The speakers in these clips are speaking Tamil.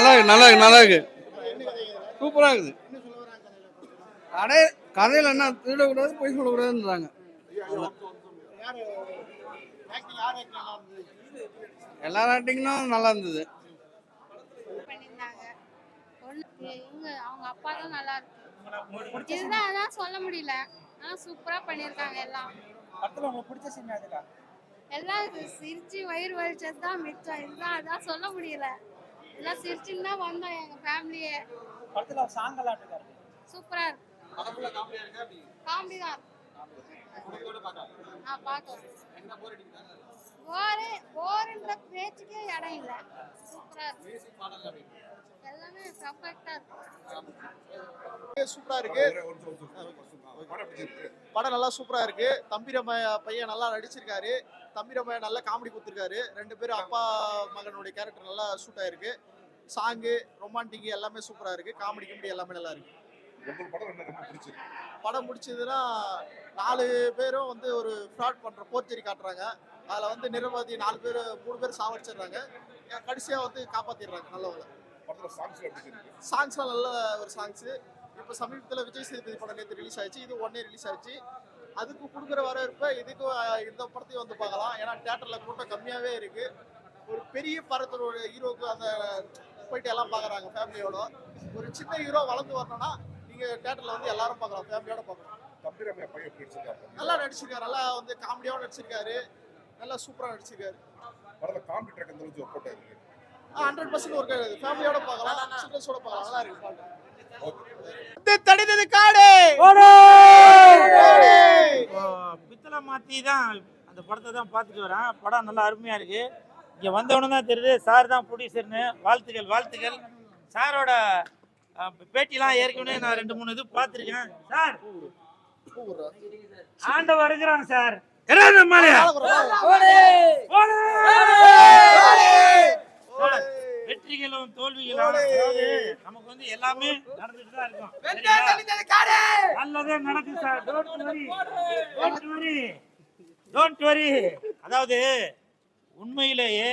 நல்லா இருக்கு நல்லா இருக்கு நல்லா இருக்கு சூப்பராக இருக்குது அடே கதையில் என்ன திருடக்கூடாது பொய் சொல்லக்கூடாதுன்றாங்க. எல்லா ஆக்டிங்கும் நல்லா இருந்தது. இவங்க அவங்க அப்பா தான் நல்லா இருக்கு இதுதான் அதான் சொல்ல முடியல. ஆனா சூப்பரா பண்ணியிருக்காங்க எல்லாம். படத்துல உங்களுக்கு பிடிச்ச சீன் எதுக்கா எல்லாம் சிரிச்சு வயிறு வலிச்சது தான் மிச்சம். இதுதான் அதான் சொல்ல முடியல. எல்லாம் சிரிச்சுன்னு தான் வந்தோம் எங்க ஃபேமிலியே படத்துல சாங் எல்லாம் சூப்பரா இருக்கு. காமெடி தான். நான் பார்க்கலாம் போரு போருன்ற பேச்சுக்கே இடம் இல்லை. சூப்பரா இருக்கு. எல்லாமே பர்ஃபெக்டா இருக்கு. சூப்பரா இருக்கு. படம் நல்லா சூப்பரா இருக்கு. தம்பிரம பையன் நல்லா நடிச்சிருக்காரு. தம்பிரம நல்லா காமெடி கொடுத்துருக்காரு. ரெண்டு பேரும் அப்பா மகனுடைய கேரக்டர் நல்லா சூட் ஆயிருக்கு. சாங்கு ரொமான்டிக் எல்லாமே சூப்பரா இருக்கு. காமெடி கிமெடி எல்லாமே நல்லா இருக்கு. படம் முடிச்சதுன்னா நாலு பேரும் வந்து ஒரு ஃப்ராட் பண்ற போர்ச்சேரி காட்டுறாங்க. அதுல வந்து நிரவதி நாலு பேர் மூணு பேர் சாவடிச்சிடுறாங்க. கடைசியா வந்து காப்பாத்திடுறாங்க நல்லவங்கள. சாங்ஸ்லாம் நல்ல ஒரு சாங்ஸ் இப்போ சமீபத்தில் விஜய் சேதுபதி படம் நேற்று ரிலீஸ் ஆயிடுச்சு. இது ஒன்னே ரிலீஸ் ஆயிடுச்சு. அதுக்கு கொடுக்குற வரவேற்பை இதுக்கும் இந்த படத்தையும் வந்து பார்க்கலாம். ஏன்னா தேட்டரில் கூட்டம் கம்மியாகவே இருக்கு. ஒரு பெரிய படத்தோட ஹீரோக்கு அந்த போயிட்டு எல்லாம் பார்க்குறாங்க ஃபேமிலியோட ஒரு சின்ன ஹீரோ வளர்ந்து வரணும்னா நீங்கள் தேட்டரில் வந்து எல்லாரும் பார்க்கலாம் ஃபேமிலியோட பார்க்கலாம். நல்லா நடிச்சிருக்காரு நல்லா வந்து காமெடியாகவும் நடிச்சிருக்காரு. நல்லா சூப்பராக நடிச்சிருக்காரு. ஹண்ட்ரட் பர்சன்ட் ஒர்க் ஆகுது. ஃபேமிலியோட பார்க்கலாம் சில்ட்ரன்ஸோட பார்க்கலாம் நல்லா இருக்கு. தடித்தது காடு! பித்தளை மாத்தி தான் அந்த படத்தை தான் பார்த்துட்டு வரேன். படம் நல்லா அருமையா இருக்கு. இங்க வந்தவொடனே தான் தெரியுது. சார் தான் ப்ரொடியூசர்னு. வாழ்த்துக்கள் வாழ்த்துக்கள். சாரோட பேட்டிலாம் ஏற்கனவே நான் ரெண்டு மூணு இது பார்த்துருக்கேன். சார் ஆண்டவர் இருக்கிறாங்க சார். வெற்றிகளும் தோல்விகளும் நமக்கு வந்து எல்லாமே நடந்துட்டு தான் இருக்கும்? நல்லதே நடக்கும் sir. Don't worry don't worry அதாவது உண்மையிலேயே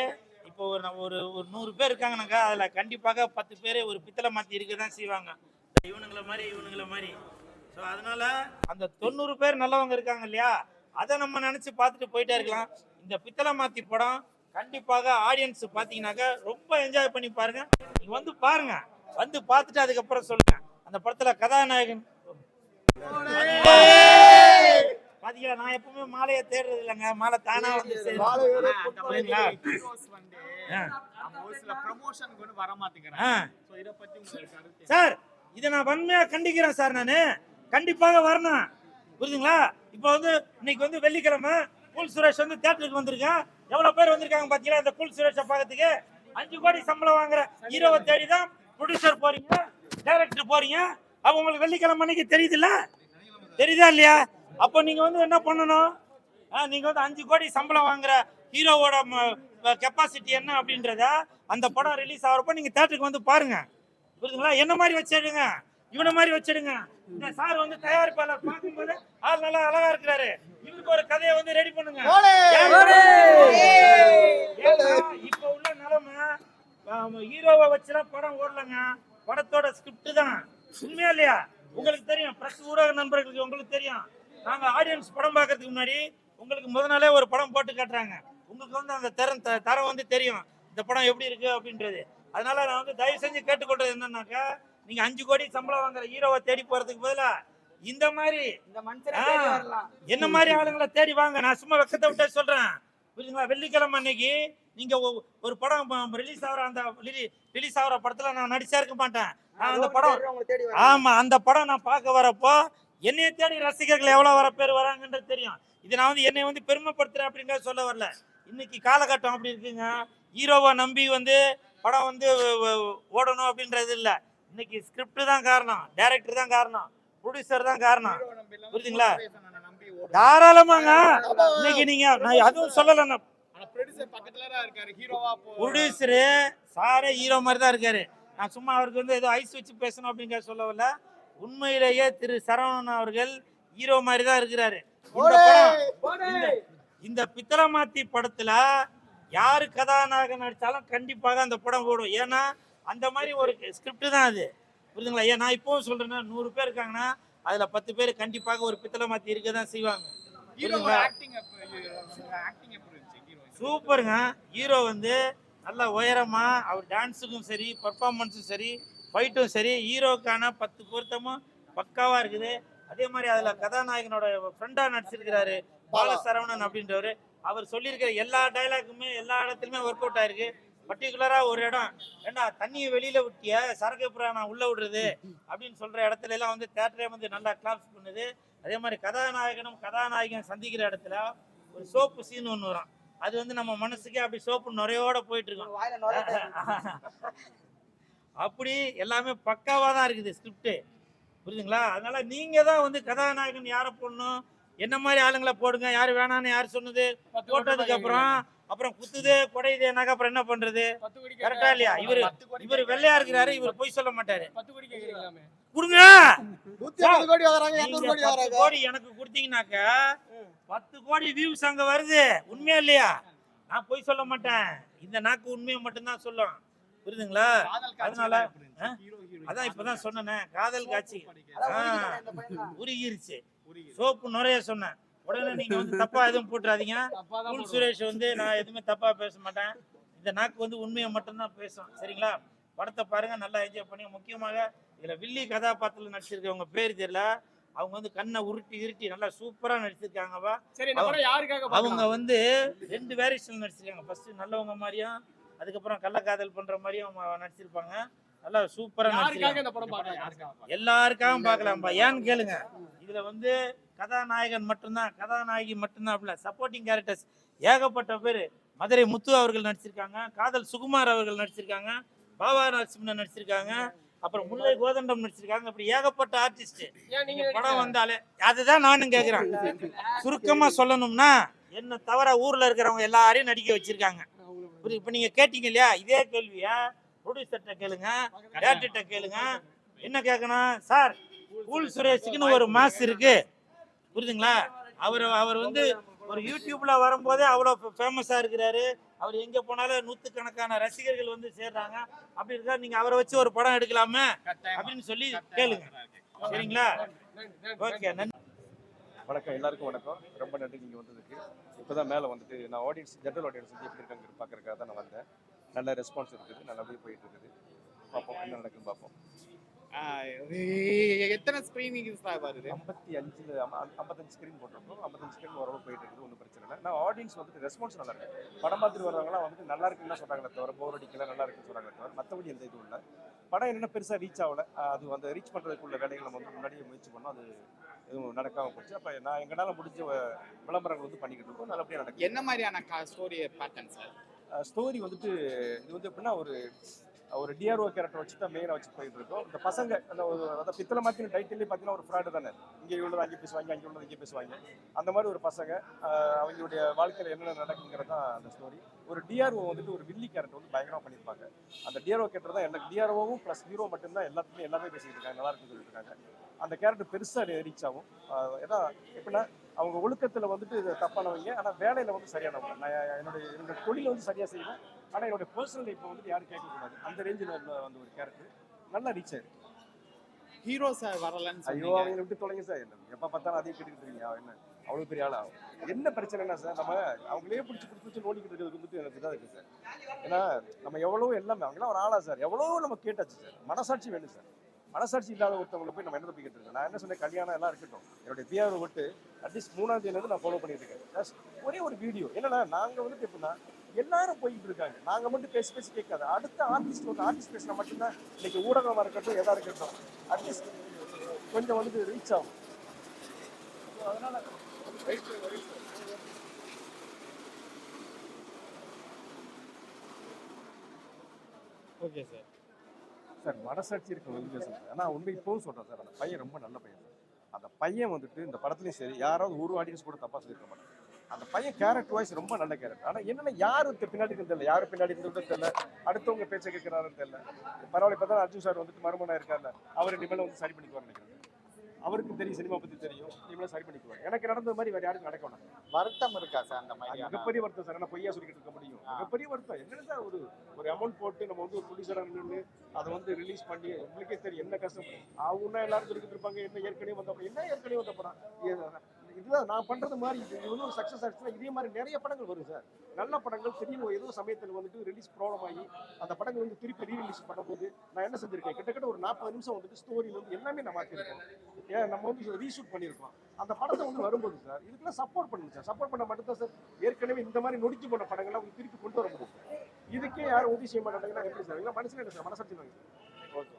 இப்போ ஒரு நம்ம ஒரு ஒரு நூறு பேர் இருக்காங்கனாக்கா அதில் கண்டிப்பாக பத்து பேர் ஒரு பித்தளை மாற்றி இருக்க தான் செய்வாங்க இவனுங்களை மாதிரி இவனுங்களை மாதிரி. ஸோ அதனால அந்த தொண்ணூறு பேர் நல்லவங்க இருக்காங்க இல்லையா? அதை நம்ம நினச்சி பார்த்துட்டு போயிட்டே இருக்கலாம். இந்த பித்தளை மாற்றி படம் கண்டிப்பாக ஆடியன்ஸ் பார்த்தீங்கன்னாக்கா ரொம்ப என்ஜாய் பண்ணி பாருங்க. நீங்கள் வந்து பாருங்க. வந்து பார்த்துட்டு அதுக்கப்புறம் சொல்லுங்க. அந்த படத்தில் கதாநாயகன். பாத்தீங்களா நான் எப்பவுமே மாலையை தேடுறது இல்லைங்க. மாலை தானா வந்து. சரிங்களா? சார் இதை நான் வன்மையா கண்டிக்கிறேன் சார் நான். கண்டிப்பாக வரணும். புரியுதுங்களா? இப்போ வந்து இன்னைக்கு வந்து வெள்ளிக்கிழமை கூல் சுரேஷ் வந்து தேட்டருக்கு வந்திருக்கேன். எவ்வளவு பேர் வந்திருக்காங்க பாத்தீங்களா? இந்த கூல் சுரேஷை பார்க்கறதுக்கு. அஞ்சு கோடி சம்பளம் வாங்குற ஹீரோவை தேடி தான் ப்ரொடியூசர் போறீங்க டைரக்டர் போறீங்க. அப்ப உங்களுக்கு வெள்ளிக்கிழமை அன்னைக்கு தெரியுதுல்ல? தெரியுதா இல்லையா? அப்போ நீங்க வந்து என்ன பண்ணணும்? நீங்க வந்து அஞ்சு கோடி சம்பளம் வாங்குற ஹீரோவோட கெப்பாசிட்டி என்ன அப்படின்றத அந்த படம் ரிலீஸ் ஆகிறப்ப நீங்க தேட்டருக்கு வந்து பாருங்க. புரியுதுங்களா? என்ன மாதிரி வச்சிடுங்க இவனை மாதிரி வச்சிடுங்க இந்த சார் வந்து தயாரிப்பாளர் பார்க்கும்போது ஆள் நல்லா அழகா இருக்கிறாரு. இவருக்கு ஒரு கதையை வந்து ரெடி பண்ணுங்க. இப்ப உள்ள நிலைமை ஹீரோவை வச்சுலாம் படம் ஓடலங்க. படத்தோட ஸ்கிரிப்ட் தான். உண்மையா இல்லையா? உங்களுக்கு தெரியும். பிரஸ் ஊடக நண்பர்களுக்கு உங்களுக்கு தெரியும். நாங்க ஆடியன்ஸ் படம் பார்க்கறதுக்கு முன்னாடி உங்களுக்கு முத நாளே ஒரு படம் போட்டு காட்டுறாங்க. உங்களுக்கு வந்து அந்த தரம் தரம் வந்து தெரியும். இந்த படம் எப்படி இருக்கு அப்படின்றது. அதனால நான் வந்து தயவு செஞ்சு கேட்டுக்கொள்றது என்னன்னாக்கா நீங்க அஞ்சு கோடி சம்பளம் வாங்குற ஹீரோவை தேடி போறதுக்கு பதிலா இந்த மாதிரி இந்த என்ன மாதிரி ஆளுங்களை தேடி வாங்க. நான் சும்மா வெக்கத்தை விட்டே சொல்றேன். புரியுதுங்களா? வெள்ளிக்கிழமை அன்னைக்கு நீங்க ஒரு படம் ரிலீஸ் ஆகிற அந்த ரிலீஸ் ஆகிற படத்துல நான் நடிச்சா இருக்க மாட்டேன். அந்த படம். ஆமா அந்த படம் நான் பார்க்க வரப்போ என்னைய தேடி ரசிகர்கள் எவ்வளவு வர பேர் வராங்கன்றது தெரியும். இது நான் வந்து என்னை வந்து பெருமைப்படுத்துறேன் அப்படின்றத சொல்ல வரல. இன்னைக்கு காலகட்டம் அப்படி இருக்குங்க. ஹீரோவை நம்பி வந்து படம் வந்து ஓடணும் அப்படின்றது இல்ல. இன்னைக்கு ஸ்கிரிப்ட் தான் காரணம். டைரக்டர் தான் காரணம். ப்ரொடியூசர் தான் காரணம். புரியுதுங்களா? தாராளமாங்க. இன்னைக்கு நீங்க நான் அதுவும் சொல்லல நான். ப்ரொடியூசரு சாரே ஹீரோ மாதிரி தான் இருக்காரு. நான் சும்மா அவருக்கு வந்து ஏதோ ஐஸ் வச்சு பேசணும் அப்படிங்கிற சொல்ல வரல உண்மையிலேயே திரு சரவணன் அவர்கள் ஹீரோ மாதிரி தான் இருக்கிறாரு. இந்த படம் இந்த- பித்தளமாத்தி படத்துல யாரு கதாநாயகன் நடிச்சாலும் கண்டிப்பாக அந்த படம் ஓடும். ஏன்னா அந்த மாதிரி ஒரு ஸ்கிரிப்ட் தான் அது. புரியுதுங்களா? ஐயா நான் இப்பவும் சொல்றேன்னா நூறு பேர் இருக்காங்கன்னா அதுல பத்து பேர் கண்டிப்பாக ஒரு பித்தளை மாத்தி இருக்க தான் செய்வாங்க? சூப்பருங்க ஹீரோ வந்து நல்ல உயரமா அவர் டான்ஸுக்கும் சரி பர்ஃபார்மன்ஸும் சரி ஃபைட்டும் சரி ஹீரோக்கான பத்து பொருத்தமும் பக்காவா இருக்குது. அதே மாதிரி அதுல கதாநாயகனோட ஃப்ரெண்டா நடிச்சிருக்கிறாரு பாலசரவணன் அப்படின்றவர். அவர் சொல்லியிருக்கிற எல்லா டைலாக்குமே எல்லா இடத்துலையுமே ஒர்க் அவுட் ஆயிருக்கு. பர்டிகுலரா ஒரு இடம் ஏண்டா தண்ணியை வெளியில விட்டிய சரக்கு நான் உள்ள விடுறது? அப்படின்னு சொல்ற இடத்துல எல்லாம் வந்து தேட்டரே வந்து நல்லா கிளாப்ஸ் பண்ணுது. அதே மாதிரி கதாநாயகனும் கதாநாயகன் சந்திக்கிற இடத்துல ஒரு சோப்பு சீன் ஒன்று வரும். அது வந்து நம்ம மனசுக்கே அப்படி சோப்பு நுரையோட போயிட்டு இருக்கும். அப்படி எல்லாமே பக்காவா தான் இருக்குது ஸ்கிரிப்ட் புரியுதுங்களா? அதனால நீங்க தான் வந்து கதாநாயகன் யாரை போடணும்? என்ன மாதிரி ஆளுங்களை போடுங்க? யாரு வேணாம்னு யார் சொன்னது? போட்டதுக்கு அப்புறம் அப்புறம் குத்துது குடையுதுனாக்க அப்புறம் என்ன பண்றது? கரெக்டா இல்லையா? இவரு இவர் வெள்ளையா இருக்கிறாரு இவர் பொய் சொல்ல மாட்டாரு. கொடுங்க! கோடி எனக்கு கொடுத்தீங்கன்னாக்க பத்து கோடி வியூஸ் அங்க வருது. உண்மையா இல்லையா? நான் பொய் சொல்ல மாட்டேன். இந்த நாக்கு உண்மையை மட்டும்தான் சொல்லும். புரியுதுங்களா? அதனால? அதான் இப்பதான் சொன்னேனே காதல் காட்சி. உருகிருச்சு. சோப்பு நுரைய சொன்னேன். உடனே நீங்க வந்து தப்பா எதுவும் போட்டுறாதீங்க. கூல் சுரேஷ் வந்து நான் எதுவுமே தப்பா பேச மாட்டேன். இந்த நாக்கு வந்து உண்மையை மட்டும்தான் பேசும். சரிங்களா? படத்தை பாருங்க நல்லா என்ஜாய் பண்ணி முக்கியமாக இதுல வில்லி கதாபாத்திரத்தில் நடிச்சிருக்கவங்க பேர் தெரியல. அவங்க வந்து கண்ணை உருட்டி இருட்டி நல்லா சூப்பரா நடிச்சிருக்காங்கப்பா. யாருக்காக அவங்க வந்து ரெண்டு வேரியேஷன் நடிச்சிருக்காங்க. ஃபர்ஸ்ட் நல்லவங்க மாதிரியும் அதுக்கப்புறம் கள்ளக்காதல் பண்ற மாதிரியும் நடிச்சிருப்பாங்க. நல்லா சூப்பரா நடிச்சிருக்காங்க. எல்லாருக்காகவும் பார்க்கலாம்ப்பா ஏன்னு கேளுங்க. இதுல வந்து கதாநாயகன் மட்டும்தான். கதாநாயகி மட்டும்தான் அப்படில சப்போர்ட்டிங் கேரக்டர்ஸ் ஏகப்பட்ட பேர். மதுரை முத்து அவர்கள் நடிச்சிருக்காங்க. காதல் சுகுமார் அவர்கள் நடிச்சிருக்காங்க. பாபா நரசிம்மன் நடிச்சிருக்காங்க. அப்புறம் முல்லை கோதண்டம் நடிச்சிருக்காங்க. இப்படி ஏகப்பட்ட ஆர்டிஸ்ட் நீங்க படம் வந்தாலே அதுதான் நானும் கேக்குறேன். சுருக்கமா சொல்லணும்னா என்ன தவிர ஊர்ல இருக்கிறவங்க எல்லாரையும் நடிக்க வச்சிருக்காங்க. புரியுது இப்போ நீங்க கேட்டீங்க இல்லையா? இதே கேள்வியா? ப்ரொடியூசர்கிட்ட கேளுங்க. டேரக்டர்கிட்ட கேளுங்க. என்ன கேட்கணும்? சார் கூல் சுரேஷுக்குன்னு ஒரு மாஸ் இருக்கு. புரியுதுங்களா அவர் அவர் வந்து ஒரு யூடியூப்ல வரும்போதே அவ்வளோ ஃபேமஸா இருக்கிறாரு. அவர் எங்க போனாலும் நூத்துக்கணக்கான ரசிகர்கள் வந்து சேர்றாங்க. அப்படி இருக்கா? நீங்க அவரை வச்சு ஒரு படம் எடுக்கலாமே? அப்படின்னு சொல்லி கேளுங்க. சரிங்களா? ஓகே நன்றி. வணக்கம் எல்லாருக்கும் வணக்கம். ரொம்ப நன்றி நீங்கள் வந்ததுக்கு. இப்போ தான் மேலே வந்துட்டு நான் ஆடியன்ஸ் ஜென்ரல் ஆடியன்ஸ் வந்து எப்படி இருக்காங்க பார்க்கறதுக்காக தான் நான் வந்தேன். நல்ல ரெஸ்பான்ஸ் இருக்குது நல்லபடியாக போயிட்டு இருக்குது. பார்ப்போம் என்ன நடக்குன்னு பார்ப்போம். எத்தனை ஸ்கிரீனிங் வருது ஐம்பத்தி அஞ்சில் ஐம்பத்தஞ்சு ஸ்க்ரீன் போட்டிருக்கோம். ஐம்பத்தஞ்சு ஸ்க்ரீன் ஓரளவு போயிட்டு இருக்குது ஒன்றும் பிரச்சனை இல்லை. நான் ஆடியன்ஸ் வந்துட்டு ரெஸ்பான்ஸ் நல்லா இருக்கு. படம் பார்த்துட்டு வரவங்களாம் வந்துட்டு நல்லா இருக்குன்னு சொல்கிறாங்களே தவிர போர் அடிக்கல நல்லா இருக்குன்னு சொல்கிறாங்களே தவிர மற்றபடி எந்த இதுவும் இல்லை. படம் என்னென்ன பெருசாக ரீச் ஆகல. அது வந்து ரீச் பண்ணுறதுக்குள்ள வேலைகளை நம்ம வந்து முன்னாடியே முயற்சி பண்ணோம். அது எதுவும் நடக்காமல் போச்சு. அப்போ நான் எங்களால் முடிஞ்ச விளம்பரங்கள் வந்து பண்ணிக்கிட்டு இருக்கோம். நல்லபடியாக நடக்குது. என்ன மாதிரியான ஸ்டோரி பேட்டர்ன் சார் ஸ்டோரி வந்துட்டு இது வந்து எப்படின்னா ஒரு ஒரு டிஆர்ஓ கேரக்டர் வச்சு தான் மெயினாக வச்சு போயிட்டு இருக்கோம். இந்த பசங்க அந்த ஒரு அதாவது பித்தளை மாத்தின டைட்டிலே பார்த்தீங்கன்னா ஒரு ஃப்ராடு தானே. இங்கே உள்ளது அங்கே பேசுவாங்க அங்கே உள்ளது இங்கே பேசுவாங்க. அந்த மாதிரி ஒரு பசங்க அவங்களுடைய வாழ்க்கையில் என்னென்ன நடக்குங்கிறது தான் அந்த ஸ்டோரி ஒரு டிஆர்ஓ வந்துட்டு ஒரு வில்லி கேரக்டர் வந்து பயங்கரமாக பண்ணியிருப்பாங்க. அந்த டிஆர்ஓ கேரக்டர் தான் எல்லா டிஆர்ஓவும் ப்ளஸ் ஹீரோ மட்டும்தான் எல்லாத்துக்குமே எல்லாமே பேசிக்கிட்டு இருக்காங்க நல்லா இருக்குன்னு சொல்லிட்டு இருக்காங்க. அந்த கேரக்டர் பெருசாக ரீச் ஆகும். ஏன்னா எப்படின்னா அவங்க ஒழுக்கத்தில் வந்துட்டு தப்பானவங்க. ஆனால் வேலையில் வந்து சரியானவங்க நான் என்னுடைய என்னோட தொழிலை வந்து சரியாக செய்வேன் ஆனால் என்னுடைய பர்சனல் இப்போ வந்துட்டு யாரும் கேட்கக்கூடாது அந்த ரேஞ்சில் வந்து ஒரு கேரக்டர் நல்லா ரீச் ஆயிருக்கு ஹீரோ சார் வரலன்னு ஐயோ அவங்களை விட்டு தொலைங்க சார் என்ன எப்போ பார்த்தாலும் அதையும் கேட்டுக்கிட்டு இருக்கீங்க. என்ன அவ்வளோ பெரிய ஆளா? அவன். என்ன பிரச்சனைனா சார் நம்ம அவங்களே பிடிச்சி பிடிச்சி பிடிச்சி ஓடிக்கிட்டு இருக்கிறது வந்துட்டு எனக்கு இதாக இருக்குது சார் ஏன்னா நம்ம எவ்வளோ எல்லாமே அவங்களாம் ஒரு ஆளா சார் எவ்வளோ நம்ம கேட்டாச்சு சார் மனசாட்சி வேணும் சார் மனசாட்சி இல்லாத ஒருத்தவங்களை போய் நம்ம என்ன தப்பிக்கிட்டு இருக்கோம்? நான் என்ன சொன்னேன்? கல்யாணம் எல்லாம் இருக்கட்டும். என்னுடைய பிஆர் விட்டு அட்லீஸ்ட் மூணாம் தேதியிலேருந்து நான் ஃபாலோ பண்ணிட்டு இருக்கேன் ஒரே ஒரு வீடியோ என்னன்னா நாங்கள் வந்துட்டு எப்படின்னா எல்லாரும் போய்கிட்டு இருக்காங்க. நாங்கள் மட்டும் பேசி பேசி கேட்காது. அடுத்த ஆர்டிஸ்ட் ஒரு ஆர்டிஸ்ட் பேசினா மட்டும்தான் இன்னைக்கு ஊடகமாக இருக்கட்டும் எதா இருக்கட்டும் அட்லீஸ்ட் கொஞ்சம் வந்து ரீச் ஆகும். அதனால ஓகே சார் சார் மனசாட்சி இருக்க வந்து பேசுறேன் ஆனால் உண்மை இப்போவும் சொல்கிறேன் சார் அந்த பையன் ரொம்ப நல்ல பையன் சார். அந்த பையன் வந்துட்டு இந்த படத்துலையும் சரி யாராவது ஒரு ஆடியன்ஸ் கூட தப்பாக சொல்லியிருக்க மாட்டேன். அந்த பையன் கேரக்டர் வாய்ஸ் ரொம்ப நல்ல கேரக்டர் ஆனால் என்னென்ன யாரு பின்னாடி இருக்குன்னு தெரியல. யாரு பின்னாடி இருந்தது தெரியல. அடுத்தவங்க பேச்சை கேட்கிறாருன்னு தெரியல. பரவாயில்ல இப்போ தான் அர்ஜுன் சார் வந்துட்டு மறுமணம் இருக்காருல்ல. அவர் இனிமேல் வந்து சரி பண்ணிக்குவார் நினைக்கிறேன். அவருக்கும் தெரியும் சினிமா பத்தி தெரியும். நீங்களும் சரி பண்ணிக்குவாங்க எனக்கு நடந்த மாதிரி வேற யாருக்கும் நடக்க வேணாம். வருத்தம் இருக்கா சார் அந்த மாதிரியான? மிகப்பெரிய வருத்தம் சார். என்ன பொய்யா சொல்லிட்டு இருக்க முடியும். மிகப்பெரிய வருத்தம். என்னன்னு சார் ஒரு ஒரு அமௌண்ட் போட்டு நம்ம வந்து ஒரு ப்ரொடியூசராக நின்று அதை வந்து ரிலீஸ் பண்ணி உங்களுக்கே தெரியும். என்ன கஷ்டம்? அவங்க எல்லாரும் சொல்லிட்டு இருப்பாங்க என்ன ஏற்கனவே வந்த படம். என்ன ஏற்கனவே வந்த படம்? இது- இதுதான் நான் பண்றது மாதிரி. இது வந்து ஒரு சக்ஸஸ் ஆச்சுன்னா இதே மாதிரி நிறைய படங்கள் வரும் சார். நல்ல படங்கள் திடீர்னு ஏதோ சமயத்தில் வந்துட்டு ரிலீஸ் ப்ராப்ளம் ஆகி அந்த படங்கள் வந்து திருப்பி ரீ ரிலீஸ் பண்ணும்போது நான் என்ன செஞ்சிருக்கேன்? கிட்டத்தட்ட ஒரு நாற்பது நிமிஷம் வந்துட்டு ஸ்டோரியில வந்து எல்லாமே நான் மாற்றிருக்கோம் ஏன் நம்ம வந்து ரீஷூட் பண்ணியிருக்கோம். அந்த படத்தை வந்து வரும்போது சார் இதுக்கெல்லாம் சப்போர்ட் பண்ணுங்க சார். சப்போர்ட் பண்ண மட்டும்தான் சார் ஏற்கனவே இந்த மாதிரி நொடிச்சு போன படங்களை உங்களுக்கு திருப்பி கொண்டு வர முடியும். சார் இதுக்கே யாரும் உதவி செய்ய மாட்டாங்கன்னா எப்படி சார்? இல்லை மனசில் என்ன சார் மனசாட்சி ஓகே.